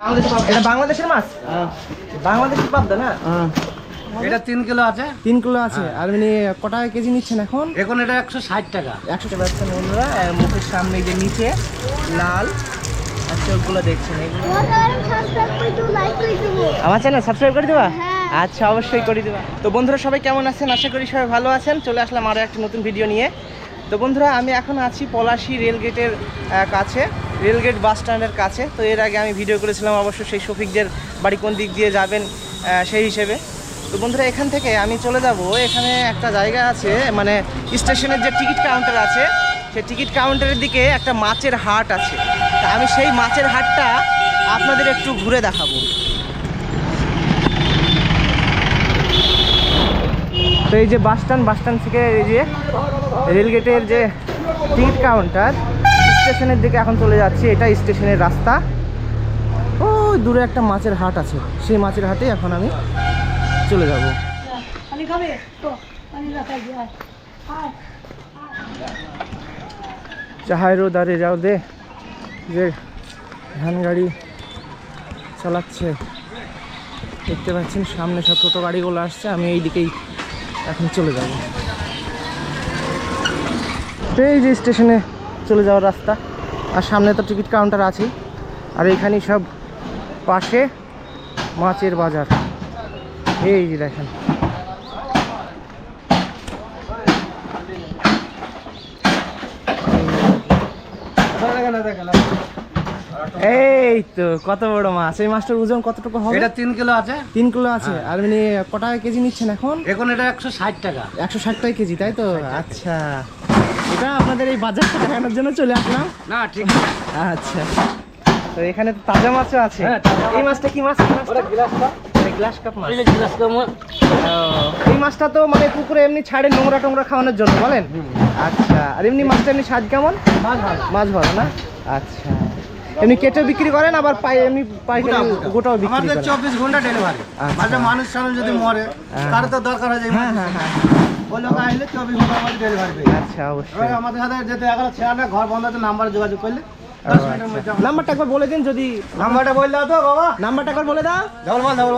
এটা বাংলাদেশের মাছ? বাংলাদেশের পাবদা না? এটা তিন কিলো আছে। তিন কিলো আছে। আর মানে ক টাকা কেজি নিচ্ছেন এখন? এখন এটা একশো ষাট টাকা। একশো টাকা পাচ্ছেন বন্ধুরা মুখের সামনে যে নিচে লাল। আর চোখগুলো দেখছেন। এগুলো সাবস্ক্রাইব করে দিও লাইক করে দিও আমার চ্যানেল সাবস্ক্রাইব করে দেবা? হ্যাঁ। আচ্ছা অবশ্যই করে দেবা। তো বন্ধুরা সবাই কেমন আছেন? আশা করি সবাই ভালো আছেন। চলে আসলাম আরও একটা নতুন ভিডিও নিয়ে। তো বন্ধুরা আমি এখন আছি পলাশি রেলগেটের কাছে। রেলগেট বাস স্ট্যান্ডের কাছে। তো এর আগে আমি ভিডিও করেছিলাম, অবশ্য সেই শফিকদের বাড়ি কোন দিক দিয়ে যাবেন সেই হিসেবে। তো বন্ধুরা, এখান থেকে আমি চলে যাব। এখানে একটা জায়গা আছে মানে স্টেশনের যে টিকিট কাউন্টার আছে, সেই টিকিট কাউন্টারের দিকে একটা মাছের হাট আছে। তা আমি সেই মাছের হাটটা আপনাদের একটু ঘুরে দেখাবো। তো এই যে বাস স্ট্যান্ড বাস স্ট্যান্ড থেকে এই যে রেলগেটের যে টিকিট কাউন্টার স্টেশনের দিকে এখন চলে যাচ্ছি এটা স্টেশনের রাস্তা। ও দূরে একটা মাছের হাট আছে সেই মাছের হাটে এখন আমি চলে যাব। চাহাইরও দাঁড়িয়ে যাও দে যে ধান গাড়ি চালাচ্ছে। দেখতে পাচ্ছেন সামনে সব টোটো গাড়িগুলো আসছে আমি এই দিকেই এখন চলে যাব। এই যে স্টেশনে চলে যাওয়ার রাস্তা। আর সামনে তো টিকিট কাউন্টার আছেই। আর এইখানেই সব পাশে মাছের বাজার। এই যে দেখেন। এই তো কত বড় মাছ। এই মাছটার ওজন কতটুকু হবে? এটা তিন কিলো আছে। তিন কিলো আছে। আর মানে ক টাকা কেজি নিচ্ছেন এখন? এখন এটা একশো ষাট টাকা। একশো ষাট টাকা কেজি তাই তো? আচ্ছা। এটা আপনাদের এই বাজারটা দেখানোর জন্য চলে আসলাম। না ঠিক আচ্ছা। তো এখানে তো তাজা মাছও আছে। হ্যাঁ, এই মাছটা কি মাছ? Glass cup. মাছ। ও, এই মাছটা তো মানে পুকুরে এমনি ছাড়ে নোংরা টোংরা খাওয়ানোর জন্য বলেন? আচ্ছা আর এমনি মাছটা এমনি স্বাদ কেমন? মাছ ভালো। না? আচ্ছা। এমনি কেটে বিক্রি করেন আবার পাই এমনি পাইকারি গোটাও বিক্রি আমাদের করেন? চব্বিশ ঘণ্টা ডেলিভারি। আচ্ছা। মানুষ সামনে যদি মরে হ্যাঁ। তার তো দরকার হয় হ্যাঁ হ্যাঁ হ্যাঁ। ওই লোক আসলে চব্বিশ ঘণ্টার মধ্যে ডেলিভারি পেয়ে আচ্ছা অবশ্যই। আমাদের সাথে যেতে ঘর বন্ধ আছে নাম্বারে যোগাযোগ করলে। মধ্যে। আচ্ছা। নাম্বারটা একবার বলে দিন যদি নাম্বারটা বল দাও তো বাবা। নাম্বারটা একবার বলে দাও। ডবল বল ডবল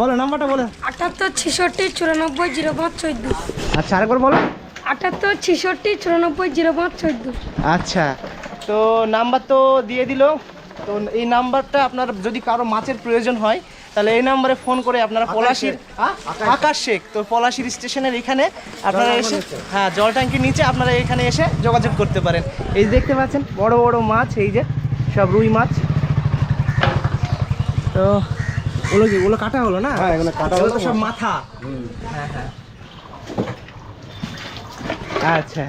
বলো নাম্বারটা বলে। আটাত্তর ছেষট্টি চুরানব্বই জিরো পাঁচ চোদ্দ। আচ্ছা আরেকবার বলো। আটাত্তর ছেষট্টি চুরানব্বই জিরো পাঁচ চোদ্দ। আচ্ছা। তো নাম্বার তো দিয়ে দিল। তো এই নাম্বারটা আপনার যদি কারও মাছের প্রয়োজন হয় তাহলে এই নাম্বারে ফোন করে আপনারা পলাশির হ্যাঁ? আকাশ শেখ। তো পলাশির স্টেশনের এখানে আপনারা এসে হ্যাঁ জল ট্যাঙ্কির নিচে আপনারা এখানে এসে যোগাযোগ করতে পারেন। এই যে দেখতে পাচ্ছেন বড় বড় মাছ এই যে সব রুই মাছ। তো ওগুলো কি ওগুলো কাটা হলো না? হ্যাঁ, এগুলো কাটা হলো। সব মাথা। হ্যাঁ হ্যাঁ। আচ্ছা।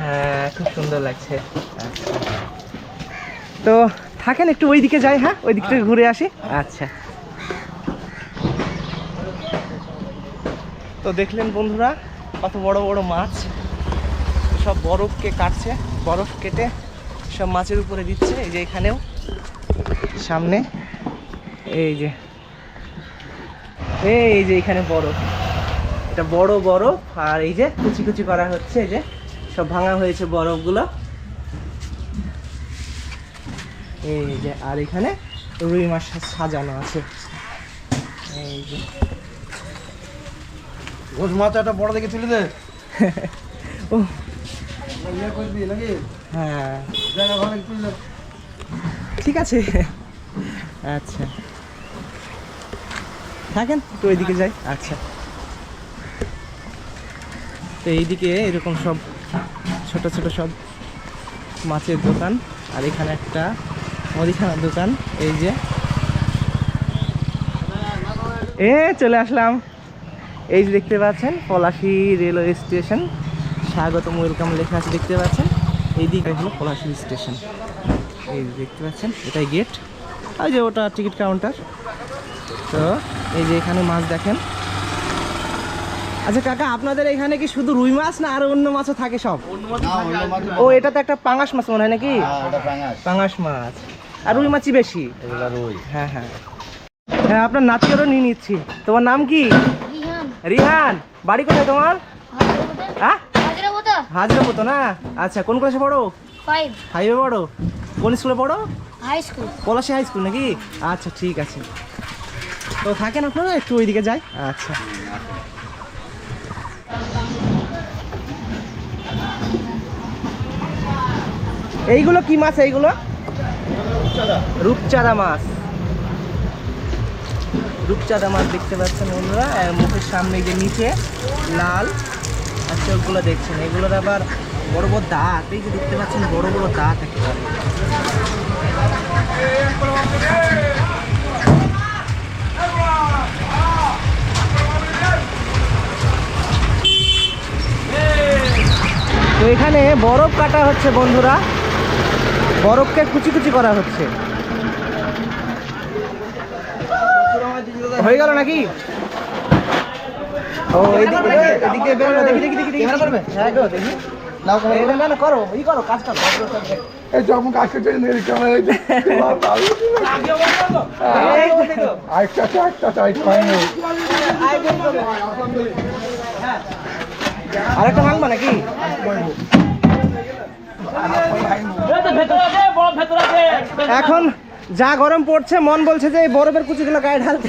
হ্যাঁ খুব সুন্দর লাগছে। আচ্ছা। তো থাকেন একটু ওই দিকে যাই হ্যাঁ? ওই দিক থেকে ঘুরে আসি। আচ্ছা। তো দেখলেন বন্ধুরা, কত বড় বড় মাছ। সব বরফকে কাটছে, বরফ কেটে সব মাছের উপরে দিচ্ছে, এই যে এখানেও। সামনে, এই যে। এই যে এখানে বরফ। এটা বড় বরফ, আর এই যে কুচি কুচি করা হচ্ছে, এই যে সব ভাঙা হয়েছে বরফগুলো। এই যে, আর এখানে রুই মাছ সাজানো আছে। এই যে। ঘোষ মাছ একটা বড় দেখে তুলে দে। ও। ইয়ে করবি নাকি? হ্যাঁ। জায়গা ভালো তুলে ঠিক আছে। আচ্ছা। থাকেন তো ওইদিকে যাই। আচ্ছা। তো এইদিকে এরকম সব ছোট ছোট সব মাছের দোকান। আর এখানে একটা মুদিখানার দোকান। এই যে। এ চলে আসলাম। এই যে দেখতে পাচ্ছেন পলাশি রেলওয়ে স্টেশন। স্বাগতম ওয়েলকাম লেখা আছে দেখতে পাচ্ছেন? এইদিকে হলো পলাশি স্টেশন। এই যে দেখতে পাচ্ছেন এটাই গেট আর যে ওটা টিকিট কাউন্টার তো এই যে এখানে মাছ দেখেন। আচ্ছা কাকা আপনাদের এখানে কি শুধু রুই মাছ না আর অন্য মাছও থাকে সব? ও এটা তো একটা পাঙাশ মাছ মনে হয় নাকি? পাঙাশ। মাছ। আর রুই মাছই বেশি? হ্যাঁ হ্যাঁ। হ্যাঁ আপনার নাতিরও নিয়ে নিচ্ছি। তোমার নাম কি? রিহান বাড়ি কোথায় তোমার? হ্যাঁ? হাজরা মতো না? আচ্ছা কোন ক্লাসে পড়ো? ফাইভ ফাইভে পড়ো? কোন স্কুলে পড়ো? High school Palashi high school নাকি? আচ্ছা ঠিক আছে। তো থাকেন আপনারা? একটু ওইদিকে যাই। আচ্ছা। এইগুলো কি মাছ এইগুলো? রূপচাঁদা মাছ। রূপচাঁদা মাছ দেখতে পাচ্ছেন বন্ধুরা মুখের সামনে যে নিচে লাল, আর চোখগুলো দেখছেন। এগুলোর আবার বড় বড় দাঁত, এই যে দেখতে পাচ্ছেন বড় বড় দাঁত একেবারে। তো এখানে বরফ কাটা হচ্ছে বন্ধুরা। বরফকে কুচি কুচি করা হচ্ছে। হয়ে গেল নাকি? ও এদিকে এদিকে বেরোলো দেখি দেখি দেখি দেখি হ্যাঁ গো দেখি। নাও না না করো ই করো কাজ করো। এই যখন কাজ করছে ক্যামেরা এই তো দেখো। আরেকটা নাকি? এখন যা গরম পড়ছে মন বলছে যে এই বরফের কুচিগুলো গায়ে ঢালতে।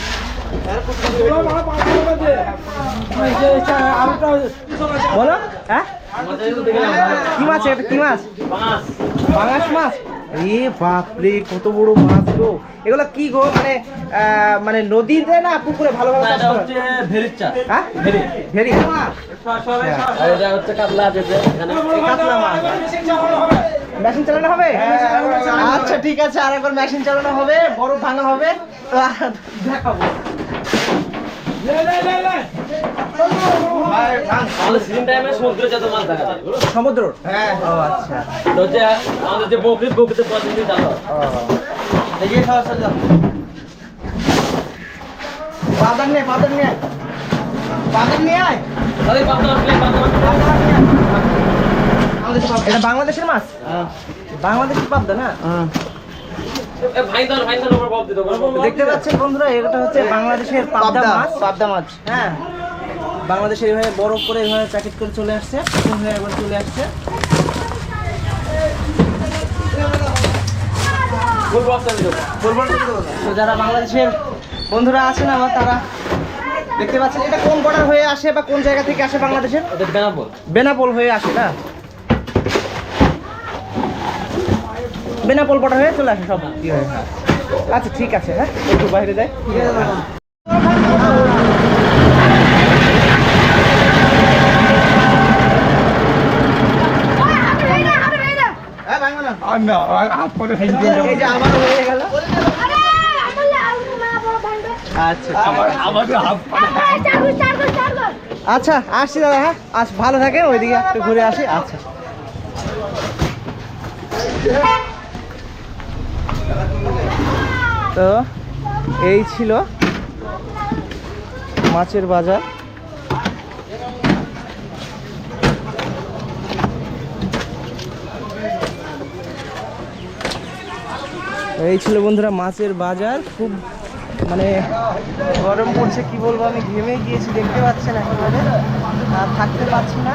বলো হ্যাঁ? কি মাছ এটা? কি মাছ? পাঙাশ মাছ? এ বাপরে কত বড় মাছ গো। এগুলো কি গো? মানে মানে নদীতে না পুকুরে ভালো চাষ করা? হ্যাঁ? ভেরি কাতলা মাছ। মেশিন চালানো হবে? আচ্ছা ঠিক আছে আর একবার মেশিন চালানো হবে বড় ভাঙা হবে। দেখাবো। সমুদ্রে? হ্যাঁ। ও আচ্ছা। তো আমাদের যে বকরিতে খাওয়া নিয়ে আয়। এটা বাংলাদেশের মাছ? বাংলাদেশের পাবদা না? এ ভাইদান ভাইদান উপর বব দিতে বলব দেখতে পাচ্ছেন বন্ধুরা এটা হচ্ছে বাংলাদেশের পাবদা মাছ। পাবদা মাছ। হ্যাঁ বাংলাদেশে এইভাবে বরফ করে এইভাবে প্যাকেট করে চলে আসছে একবার চলে আসছে। তো যারা বাংলাদেশের বন্ধুরা আছেন আমার তারা দেখতে পাচ্ছেন এটা কোন বর্ডার হয়ে আসে বা কোন জায়গা থেকে আসে বাংলাদেশের? ওদের বেনাপোল। বেনাপোল হয়ে আসে না? বেনাপোল বর্ডার হয়ে চলে আসে সব। হয়ে। আচ্ছা ঠিক আছে হ্যাঁ। একটু বাইরে যাই। হয়ে আচ্ছা আচ্ছা আসছি দাদা হ্যাঁ। আজ ভালো থাকেন ওইদিকে একটু ঘুরে আসি। আচ্ছা। তো এই ছিল মাছের বাজার। এই ছিল বন্ধুরা মাছের বাজার। খুব মানে গরম পড়ছে, কি বলব, আমি ঘেমে গিয়েছি, দেখতে পাচ্ছেন একেবারে। আর থাকতে পারছি না।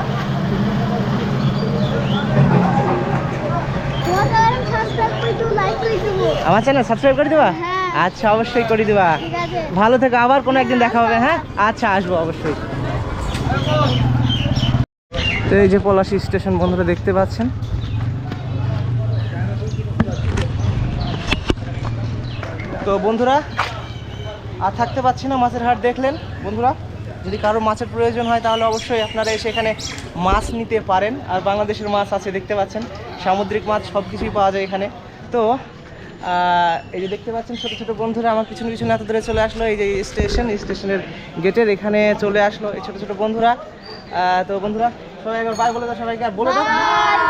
আমার চ্যানেল সাবস্ক্রাইব করে দেবা? হ্যাঁ। আচ্ছা অবশ্যই করে দেবা। ভালো থেকো আবার কোনো একদিন দেখা হবে হ্যাঁ? আচ্ছা। আসব অবশ্যই। তো এই যে পলাশি স্টেশন বন্ধুরা দেখতে পাচ্ছেন? তো বন্ধুরা আর থাকতে পারছি না মাছের হাট দেখলেন? বন্ধুরা যদি কারও মাছের প্রয়োজন হয় তাহলে অবশ্যই আপনারা এসে এখানে মাছ নিতে পারেন। আর বাংলাদেশের মাছ আছে দেখতে পাচ্ছেন? সামুদ্রিক মাছ সব কিছুই পাওয়া যায় এখানে। তো এই যে দেখতে পাচ্ছেন ছোটো ছোটো বন্ধুরা আমার পিছনে পিছনে এত দূরে চলে আসলো এই যে স্টেশন স্টেশনের গেটের এখানে চলে আসলো এই ছোটো ছোটো বন্ধুরা। তো বন্ধুরা সবাই একবার বাই বলে দাও সবাইকে আর বলে দাও।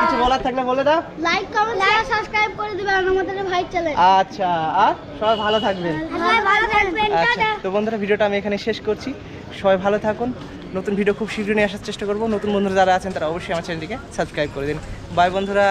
কিছু বলার থাকলে বলে দাও। লাইক কমেন্ট শেয়ার সাবস্ক্রাইব করে দিবেন আমাদের ভাই চ্যানেল আচ্ছা আর সবাই ভালো থাকবেন। সবাই ভালো থাকবেন আচ্ছা তো বন্ধুরা ভিডিওটা আমি এখানে শেষ করছি। সবাই ভালো থাকুন। নতুন ভিডিও খুব শীঘ্রই নিয়ে আসার চেষ্টা করব। নতুন বন্ধুরা যারা আছেন তারা অবশ্যই আমার চ্যানেলটিকে সাবস্ক্রাইব করে দিন। বাই বন্ধুরা।